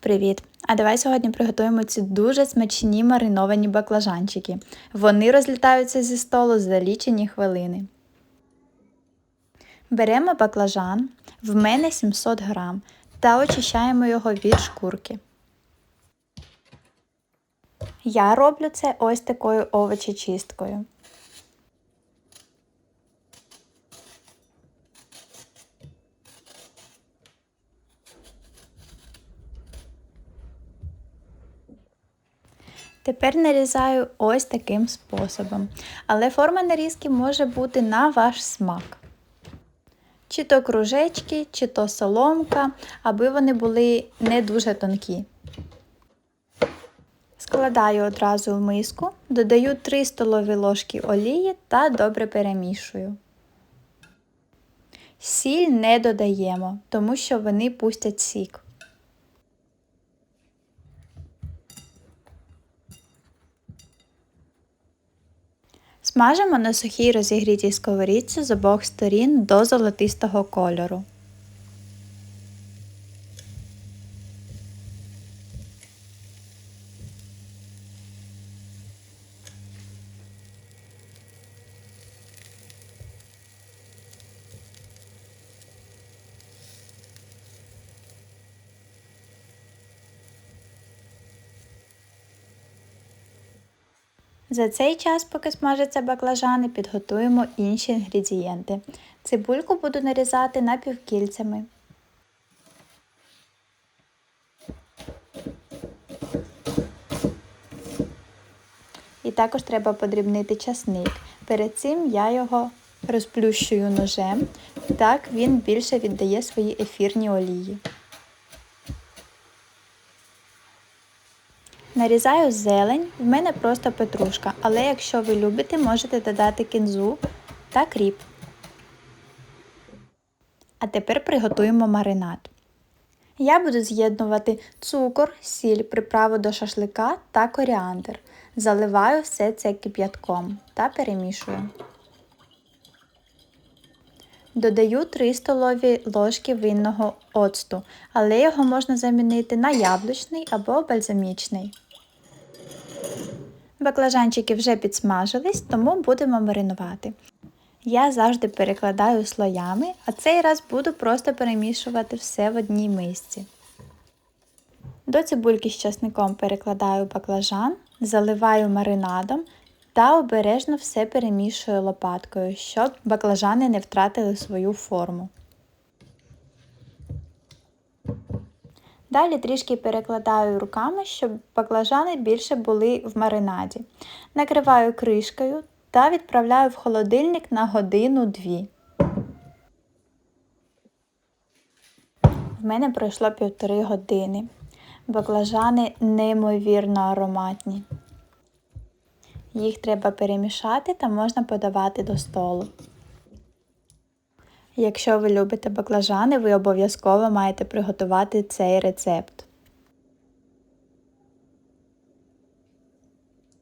Привіт! А давай сьогодні приготуємо ці дуже смачні мариновані баклажанчики. Вони розлітаються зі столу за лічені хвилини. Беремо баклажан, в мене 700 грам, та очищаємо його від шкурки. Я роблю це ось такою овочечисткою. Тепер нарізаю ось таким способом. Але форма нарізки може бути на ваш смак. Чи то кружечки, чи то соломка, аби вони були не дуже тонкі. Складаю одразу в миску, додаю 3 столові ложки олії та добре перемішую. Сіль не додаємо, тому що вони пустять сік. Смажимо на сухій розігрітій сковорідці з обох сторін до золотистого кольору. За цей час, поки смажаться баклажани, підготуємо інші інгредієнти. Цибульку буду нарізати напівкільцями. І також треба подрібнити часник. Перед цим я його розплющую ножем, так він більше віддає свої ефірні олії. Нарізаю зелень, в мене просто петрушка, але якщо ви любите, можете додати кінзу та кріп. А тепер приготуємо маринад. Я буду з'єднувати цукор, сіль, приправу до шашлика та коріандр. Заливаю все це кип'ятком та перемішую. Додаю 3 столові ложки винного оцту, але його можна замінити на яблучний або бальзамічний. Баклажанчики вже підсмажились, тому будемо маринувати. Я завжди перекладаю слоями, а цей раз буду просто перемішувати все в одній мисці. До цибульки з часником перекладаю баклажан, заливаю маринадом та обережно все перемішую лопаткою, щоб баклажани не втратили свою форму. Далі трішки перекладаю руками, щоб баклажани більше були в маринаді. Накриваю кришкою та відправляю в холодильник на годину-дві. В мене пройшло півтори години. Баклажани неймовірно ароматні. Їх треба перемішати та можна подавати до столу. Якщо ви любите баклажани, ви обов'язково маєте приготувати цей рецепт.